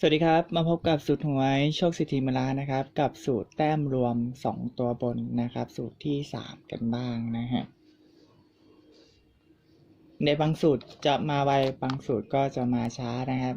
สวัสดีครับ มาพบกับสูตรหวยโชคสิทธิมลานะครับ กับสูตรแต้มรวม 2 ตัวบนนะครับ สูตรที่ 3 กันบ้างนะฮะในบางสูตรจะมาไวบางสูตรก็จะมาช้านะครับ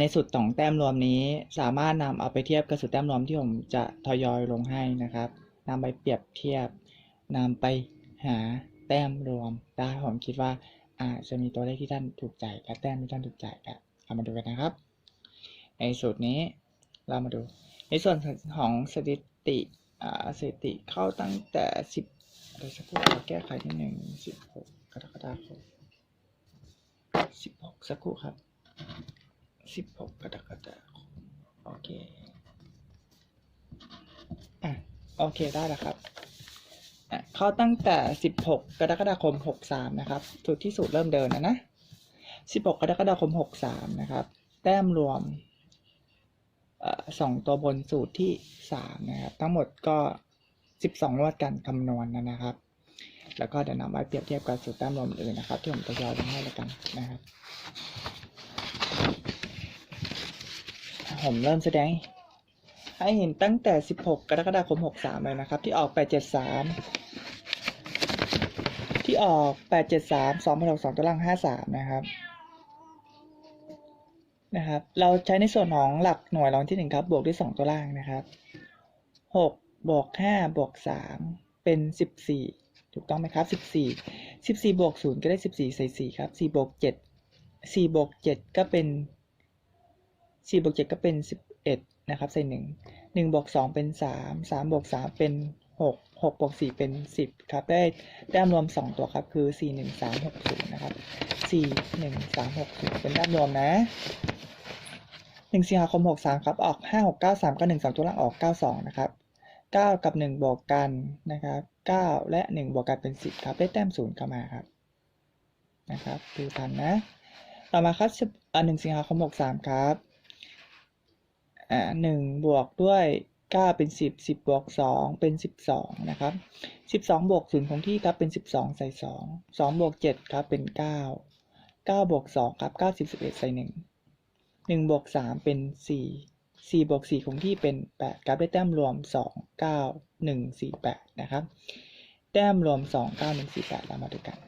ในสูตรสองแต้มรวมนี้สามารถนำเอาไปเทียบกับสูตรแต้มรวมที่ผมจะทยอยลงให้นะครับนำไปเปรียบเทียบนำไปหาแต้มรวมได้ผมคิดว่าอาจจะมีตัวเลขที่ท่านถูกใจและแต้มที่ท่านถูกใจกันเอามาดูกันนะครับ ในสูตรนี้เรามาดู ในส่วนของสถิติอ่าสถิติเข้าตั้งแต่สิบเดี๋ยวสักครู่ขอแก้ไขนิดหนึ่งสิบหกกรกฎาคมสิบหกสักครู่ครับสิบหกกรกฎาคมโอเคอะโอเคได้แล้วครับอะเข้าตั้งแต่สิบหกกรกฎาคมหกสามนะครับสูตรที่สูตรเริ่มเดินนะนะสิบหกกรกฎาคมหกสามนะครับ แต้มรวม สองตัวบนสูตรที่สามนะครับทั้งหมดก็สิบสองรวดการคำนวณนนะครับ แล้วก็เดี๋ยวนำไว้เปรียบเทียบกับสูตรแต้มรวมอื่นนะครับ ที่ผมทยอยลงให้แล้วกันนะครับ ผมเริ่มแสดงให้เห็นตั้งแต่ 16 กรกฎาคม 63 เลยนะครับ ที่ออก 873 ที่ออก 873 2 6 2ตัวล่าง 53 นะครับ นะครับ เราใช้ในส่วนของหลักหน่วยรางที่หนึ่งครับ บวกด้วยสองตัวล่างนะครับหกบวกห้าบวกสามเป็นสิบสี่ถูกต้องไหมครับสิบสี่สิบสี่บวกศูนย์ก็ได้สิบสี่ใส่สี่ครับสี่บวกเจ็ดสี่บวกเจ็ดก็เป็นสี่บวกเจ็ดก็เป็นสิบเอ็ดนะครับ ใส่หนึ่งหนึ่งบวกสองเป็นสามสามบวกสามเป็น หกหกบวกสี่เป็นสิบครับ ได้แต้มรวมสองตัวครับ คือสี่หนึ่งสามหกศูนย์นะครับสี่หนึ่งสามหกศูนย์เป็นแต้มรวมนะหนึ่งสิงหาคมหกสามครับ ออกห้าหกเก้าสามก็หนึ่งสองตัวล่างออกเก้าสองนะครับเก้ากับหนึ่งบวกกันนะครับเก้าและหนึ่งบวกกันเป็นสิบครับ ได้แต้มศูนย์เข้ามาครับ นะครับ ดูทันนะ ต่อมาครับอ่าหนึ่งสิงหาคมหกสามครับ อ่าหนึ่งบวกด้วย เก้าเป็นสิบสิบบวกสองเป็นสิบสองนะครับสิบสองบวกศูนย์คงที่ครับเป็นสิบสองใส่สองสองบวกเจ็ดครับเป็นเก้าเก้าบวกสองครับเก้าสิบสิบเอ็ดใส่หนึ่งหนึ่งบวกสามเป็นสี่สี่บวกสี่คงที่เป็นแปดครับได้แต้มรวมสองเก้าหนึ่งสี่แปดนะครับ แต้มรวมสองเก้าหนึ่งสี่แปดเรามาดูกัน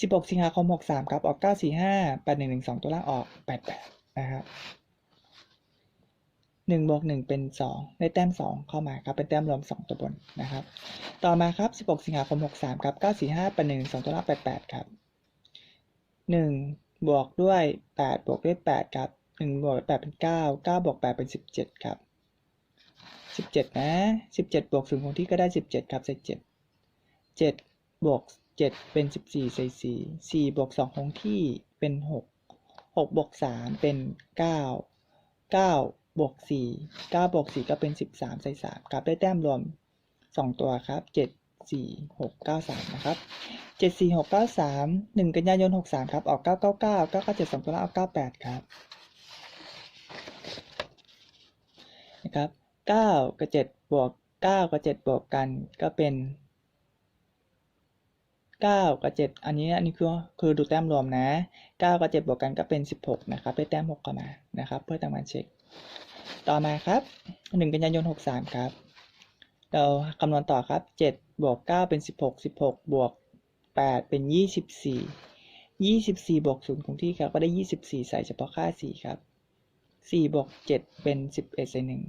สิบหกสิงหาคมหกสามครับ ออกเก้าสี่ห้าแปดหนึ่งหนึ่งสองตัวล่างออกแปดแปดนะครับ หนึ่งบวกหนึ่งเป็นสองได้แต้มสองเข้ามาครับเป็นแต้มรวมสองตัวบนนะครับ ต่อมาครับสิบหกสิงหาคมหกสามครับเก้าสี่ห้าแปดหนึ่งสองตัวล่างแปดแปดครับหนึ่งบวกด้วยแปดบวกด้วยแปดครับหนึ่งบวกแปดเป็นเก้าเก้าบวกแปดเป็นสิบเจ็ดครับสิบเจ็ดนะสิบเจ็ดบวกศูนย์คงที่ก็ได้สิบเจ็ดครับใส่เจ็ดเจ็ดบวกเจ็ดเป็นสิบสี่ใส่สี่สี่บวกสองคงที่เป็นหกหกบวกสามเป็นเก้าเก้า บวกสี่เก้าบวกสี่ก็เป็นสิบสามใส่สามครับได้แต้มรวมสองตัวครับเจ็ดสี่หกเก้าสามนะครับเจ็ดสี่หกเก้าสามหนึ่งกันยายนหกสามครับออกเก้าเก้าเก้าเก้าเก้าเจ็ดสองตัวแล้วเอาเก้าแปดครับนะครับเก้ากับเจ็ดบวกเก้ากับเจ็ดบวกกันก็เป็นเก้ากับเจ็ดอันนี้อันนี้คือคือดูแต้มรวมนะเก้ากับเจ็ดบวกกันก็เป็นสิบหกนะครับได้แต้มหกเข้ามานะครับ เพื่อทำการเช็ค ต่อมาครับหนึ่งกันยายนหกสามครับ เราคำนวณต่อครับเจ็ดบวกเก้าเป็นสิบหกสิบหกบวกแปดเป็นยี่สิบสี่ยี่สิบสี่บวกศูนย์คงที่ครับ ก็ได้ยี่สิบสี่ใส่เฉพาะค่าสี่ครับสี่บวกเจ็ดเป็นสิบเอ็ดใส่หนึ่ง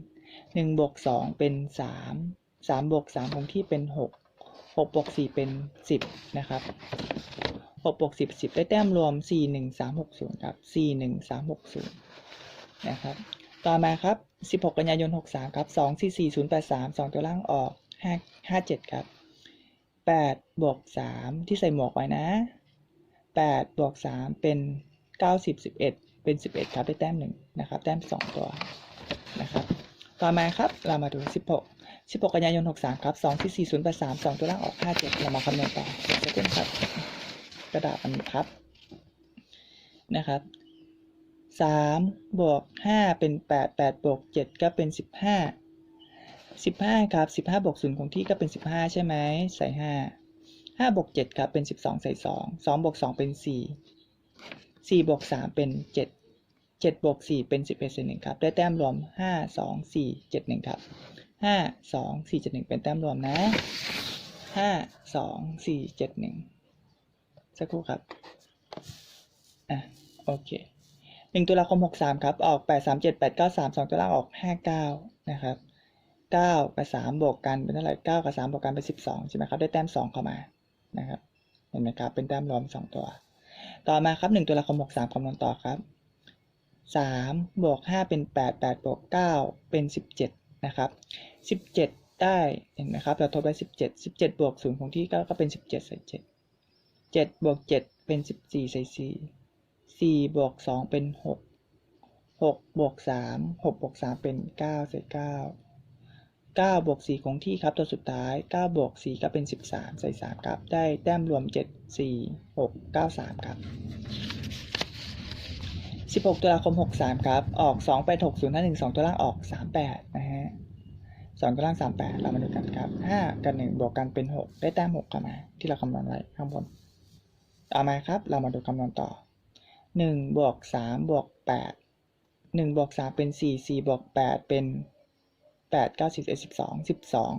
หนึ่งบวกสองเป็นสามสามบวกสามคงที่เป็นหกหกบวกสี่เป็นสิบนะครับหกบวกสิบสิบได้แต้มรวมสี่หนึ่งสามหกศูนย์ครับสี่หนึ่งสามหกศูนย์นะครับ ต่อมาครับ 16 กันยายน 63 ครับ 2 4 4 0 8 3 2 ตัวล่างออก 5 57 ครับ 8 บวก 3 ที่ใส่หมวกไว้นะ 8 บวก 3 เป็น 90 11 เป็น 11 ครับ ได้แต้มหนึ่งนะครับ แต้ม 2 ตัวนะครับ ต่อมาครับ เรามาดู 16 16 กันยายน 63 ครับ 2 4 4 0 8 3 2 ตัวล่างออก 57 เรามาคำนวณต่อเสร็จครับ กระดาษอันนี้ครับนะครับ สามบวกห้าเป็นแปดแปดบวกเจ็ดก็เป็นสิบห้าสิบห้าครับสิบห้าบวกศูนย์ของที่ก็เป็นสิบห้าใช่ไหมใส่ห้าห้าบวกเจ็ดครับเป็นสิบสองใส่สองสองบวกสองเป็นสี่สี่บวกสามเป็นเจ็ดเจ็ดบวกสี่เป็นสิบเอ็ดส่วนหนึ่งครับ ได้แต้มรวมห้าสองสี่เจ็ดหนึ่งครับห้าสองสี่เจ็ดหนึ่งเป็นแต้มรวมนะห้าสองสี่เจ็ดหนึ่งสักครู่ครับ อะ โอเค หนึ่งตุลาคมหกสามครับ ออกแปดสามเจ็ดแปดเก้าสามสองตัวล่างออกห้าเก้านะครับเก้ากับสามบวกกันเป็นเท่าไหร่เก้ากับสามบวกกันเป็นสิบสองใช่ไหมครับ ได้แต้มสองเข้ามานะครับ เห็นไหมครับ เป็นแต้มรวมสองตัว ต่อมาครับหนึ่งตุลาคมหกสามคำนวณต่อครับสามบวกห้าเป็นแปดแปดบวกเก้าเป็นสิบเจ็ดนะครับสิบเจ็ดได้ เห็นไหมครับ เราทบได้สิบเจ็ดสิบเจ็ดบวกศูนย์ของที่ก็ก็เป็นสิบเจ็ดใส่เจ็ดเจ็ดบวกเจ็ดเป็นสิบสี่ใส่สี่ สี่บวกสองเป็นหกหกบวกสามหกบวกสามเป็นเก้าใส่เก้าเก้าบวกสี่คงที่ครับตัวสุดท้ายเก้าบวกสี่ก็เป็นสิบสามใส่สามครับ ได้แต้มรวมเจ็ดสี่หกเก้าสามครับสิบหกตุลาคมหกสามครับ ออกสองแปดหกศูนย์ห้าหนึ่งสองตัวล่างออกสามแปดนะฮะสองตัวล่างสามแปดเรามาดูกันครับห้ากับหนึ่งบวกกันเป็นหกได้แต้มหกเข้ามา ที่เราคำนวณไว้ข้างบน ต่อมาครับ เรามาดูคำนวณต่อ หนึ่งบวกสามบวกแปดหนึ่งบวกสามเป็นสี่สี่บวกแปดเป็นแปดเก้าสิบเอ็ดสิบสองสิบสอง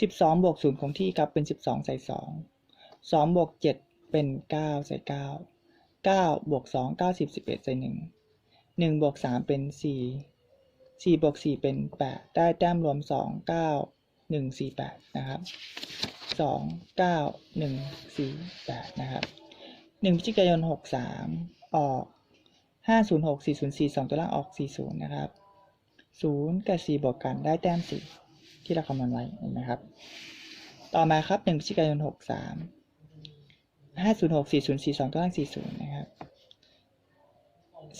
สิบสองบวกศูนย์คงที่ครับเป็นสิบสองใส่สองสองบวกเจ็ดเป็นเก้าใส่เก้าเก้าบวกสองเก้าสิบสิบเอ็ดใส่หนึ่งหนึ่งบวกสามเป็นสี่สี่บวกสี่เป็นแปดได้แต้มรวมสองเก้าหนึ่งสี่แปดนะครับสองเก้าหนึ่งสี่แปดนะครับหนึ่งพฤศจิกายนหกสาม ออกห้าศูนย์หกสี่ศูนย์สี่สองตัวล่างออกสี่ศูนย์นะครับศูนย์กับสี่บวกกันได้แต้มสี่ที่เราคำนวณไว้เห็นไหมครับ ต่อมาครับหนึ่งพฤศจิกายนหกสามห้าศูนย์หกสี่ศูนย์สี่สองตัวล่างสี่ศูนย์นะครับ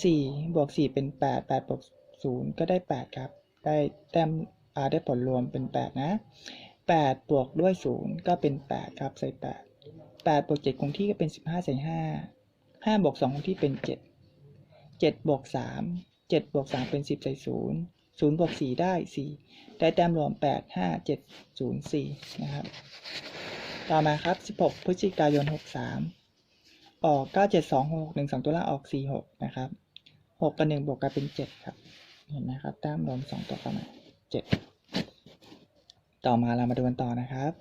สี่บวกสี่เป็นแปดแปดบวกศูนย์ก็ได้แปดครับ ได้แต้มอาได้ผลรวมเป็นแปดนะแปดบวกด้วยศูนย์ก็เป็นแปดครับ ใส่แปดแปดบวกเจ็ดคงที่ก็เป็นสิบห้าใส่ห้า ห้าบวกสองคงที่เป็นเจ็ดเจ็ดบวกสามเจ็ดบวกสามเป็นสิบใส่ศูนย์ศูนย์บวกสี่ได้สี่ได้แต้มรวมแปดห้าเจ็ดศูนย์สี่นะครับ ต่อมาครับสิบหกพฤศจิกายนหกสามออกเก้าเจ็ดสองหกหนึ่งสองตัวล่างออกสี่หกนะครับหกกับหนึ่งบวกกันเป็นเจ็ดครับ เห็นไหมครับแต้มรวมสองตัวเข้ามาเจ็ดต่อมาเรามาดูกันต่อนะครับ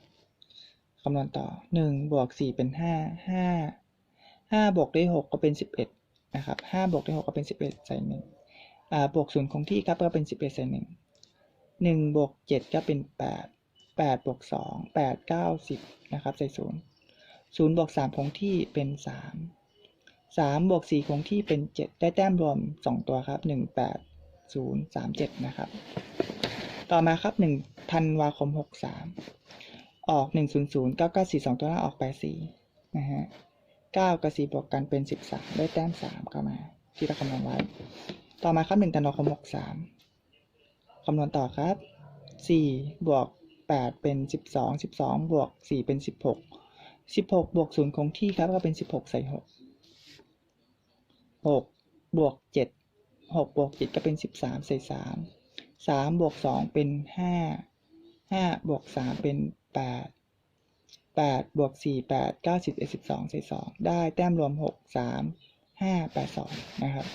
คำนวณต่อหนึ่งบวกสี่เป็นห้าห้า ห้าบวกด้วยหกก็เป็นสิบเอ็ดนะครับห้าบวกด้วยหกก็เป็นสิบเอ็ดใส่หนึ่งอ่าบวกศูนย์คงที่ครับก็เป็นสิบเอ็ดใส่หนึ่งหนึ่งบวกเจ็ดก็เป็นแปดแปดบวกสองแปดเก้าสิบนะครับใส่ศูนย์ศูนย์บวกสามคงที่เป็นสามสามบวกสี่คงที่เป็นเจ็ดได้แต้มรวมสองตัวครับหนึ่งแปดศูนย์สามเจ็ดนะครับ ต่อมาครับหนึ่งธันวาคมหกสามออกหนึ่งศูนย์ศูนย์เก้าเก้าสี่สองตัวล่างออกแปดสี่นะฮะ เก้ากับสี่บวกกันเป็นสิบสามได้แต้มสามเข้ามา ที่เราคำนวณไว้ ต่อมาครับหนึ่งธันวาคมหกสามคำนวณต่อครับสี่บวกแปดเป็นสิบสองสิบสองบวกสี่เป็นสิบหกสิบหกบวกศูนย์คงที่ครับก็เป็นสิบหกใส่หกหกบวกเจ็ดหกบวกเจ็ดก็เป็นสิบสามใส่สามสามบวกสองเป็นห้าห้าบวกสามเป็นแปดแปดบวกสี่แปดเก้าสิบเอสิบสองใส่สองได้แต้มรวมหกสามห้าแปดสองนะครับ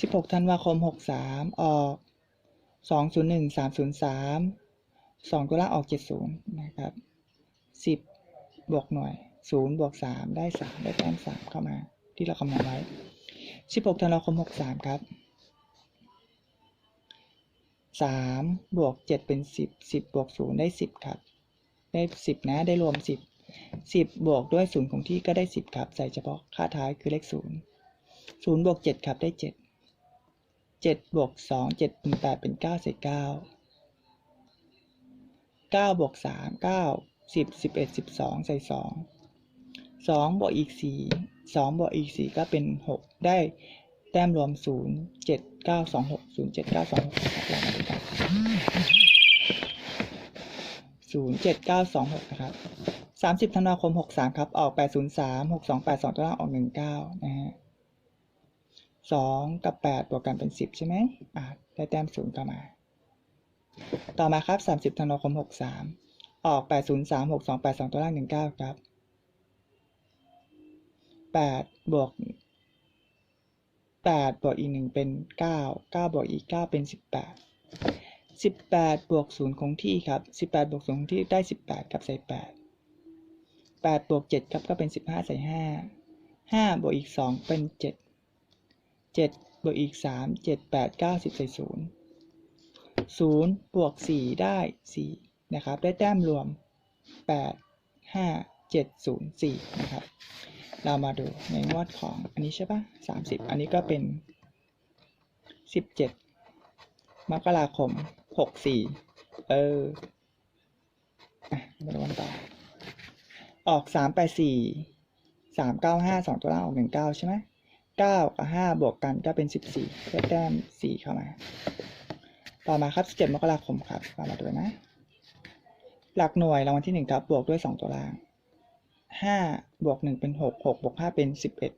สิบหกธันวาคมหกสามออกสองศูนย์หนึ่งสามศูนย์สามสองตัวล่างออกเจ็ดศูนย์นะครับสิบบวกหน่วยศูนย์บวกสามได้สามได้แต้มสามเข้ามาที่เราคำนวณไว้สิบหกธันวาคมหกสามครับสามบวกเจ็ดเป็นสิบสิบบวกศูนย์ได้สิบครับ ได้สิบนะ ได้รวมสิบสิบบวกด้วยศูนย์ของที่ก็ได้สิบครับ ใส่เฉพาะค่าท้ายคือเลขศูนย์ศูนย์บวกเจ็ดครับได้เจ็ดเจ็ดบวกสองเจ็ดเป็นแปดเป็นเก้าใส่เก้าเก้าบวกสามเก้าสิบสิบเอ็ดสิบสองใส่สองสองบวกอีกสี่สองบวกอีกสี่ก็เป็นหกได้แต้มรวมศูนย์เจ็ดเก้าสองหกศูนย์เจ็ดเก้าสองหกครับเรามาดูกัน ศูนย์เจ็ดเก้าสองหกนะครับสามสิบธันวาคมหกสามครับ ออกแปดศูนย์สามหกสองแปดสองตัวล่างออกหนึ่งเก้านะฮะสองกับแปดบวกกันเป็นสิบใช่ไหมอ่าได้แต้มศูนย์เข้ามา ต่อมาครับสามสิบธันวาคมหกสามออกแปดศูนย์สามหกสองแปดสองตัวล่างหนึ่งเก้าครับแปดบวกแปดบวกอีกหนึ่งเป็นเก้าเก้าบวกอีกเก้าเป็นสิ บแปดสิบแปดบวกศูนย์คงที่ครับสิบแปดบวกศูนย์คงที่ได้สิบแปดครับ ใส่แปดแปดบวกเจ็ดครับ ก็เป็นสิบห้าใส่ห้าห้าบวกอีกสองเป็นเจ็ดเจ็ดบวกอีกสามเจ็ดแปดเก้าสิบใส่ศูนย์ศูนย์บวกสี่ได้สี่นะครับ ได้แต้มรวมแปดห้าเจ็ดศูนย์สี่นะครับ เรามาดูในงวดของอันนี้ใช่ปะสามสิบอันนี้ก็เป็นสิบเจ็ดมกราคม หกสี่เอออะมาดูกันต่อออกสามแปดสี่สามเก้าห้าสองตัวล่างออกหนึ่งเก้าใช่ไหมเก้ากับห้าบวกกันก็เป็นสิบสี่ได้แต้มสี่เข้ามา ต่อมาครับสิบเจ็ดมกราคมครับเรามาดูนะ หลักหน่วยรางวัลที่หนึ่งครับ บวกด้วยสองตัวล่างห้าบวกหนึ่งเป็นหกหกบวกห้าเป็นสิบเอ็ด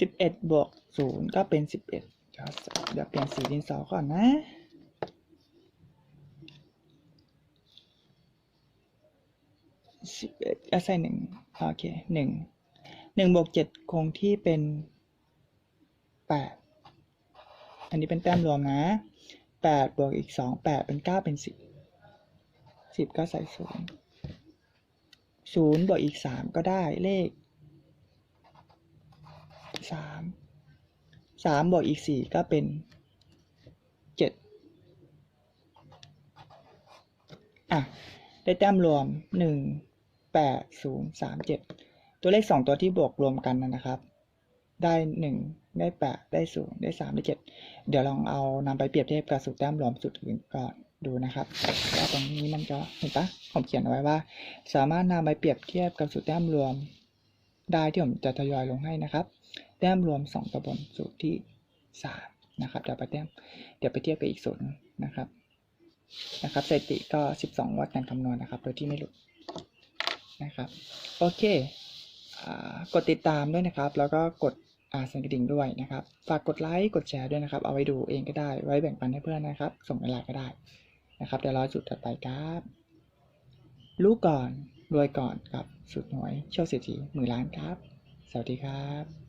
สิบเอ็ดบวกศูนย์ก็เป็นสิบเอ็ดเดี๋ยวเปลี่ยนสีดินสอก่อนนะสิบเอ็ดก็ใส่หนึ่งโอเคหนึ่งหนึ่งบวกเจ็ดคงที่เป็นแปดอันนี้เป็นแต้มรวมนะแปดบวกอีกสองแปดเป็นเก้าเป็นสิบสิบก็ใส่ศูนย์ศูนย์บวกอีกสามก็ได้เลขสามสามบวกอีกสี่ก็เป็นเจ็ดอะ ได้แต้มรวมหนึ่ง แปดศูนย์สามเจ็ดตัวเลขสองตัวที่บวกรวมกันนะครับ ได้หนึ่งได้แปดได้ศูนย์ได้สามได้เจ็ดเดี๋ยวลองเอานำไปเปรียบเทียบกับสูตรแต้มรวมสูตรอื่นก่อนดูนะครับว่าตรงนี้มันจะเห็นปะผมเขียนเอาไว้ว่า สามารถนำไปเปรียบเทียบกับสูตรแต้มรวมได้ที่ผมจะทยอยลงให้นะครับ แต้มรวมสองตัวบนสูตรที่สามนะครับเดี๋ยวไปแต้มเดี๋ยวไปเทียบกับอีกสูตรนะครับนะครับสถิติก็สิบสองวัดการคำนวณนะครับ โดยที่ไม่หลุด นะครับ โอเคอกดติดตามด้วยนะครับ แล้วก็กดสั่นกระดิ่งด้วยนะครับ ฝากกดไลค์ กดแชร์ด้วยนะครับ เอาไว้ดูเองก็ได้ ไว้แบ่งปันให้เพื่อนนะครับ ส่งในไลน์ก็ได้นะครับ เดี๋ยวรอจุดถัดไปครับรู้ก่อน รวยก่อนกับสุดหวย โชคเศรษฐีหมื่นล้านครับ สวัสดีครับ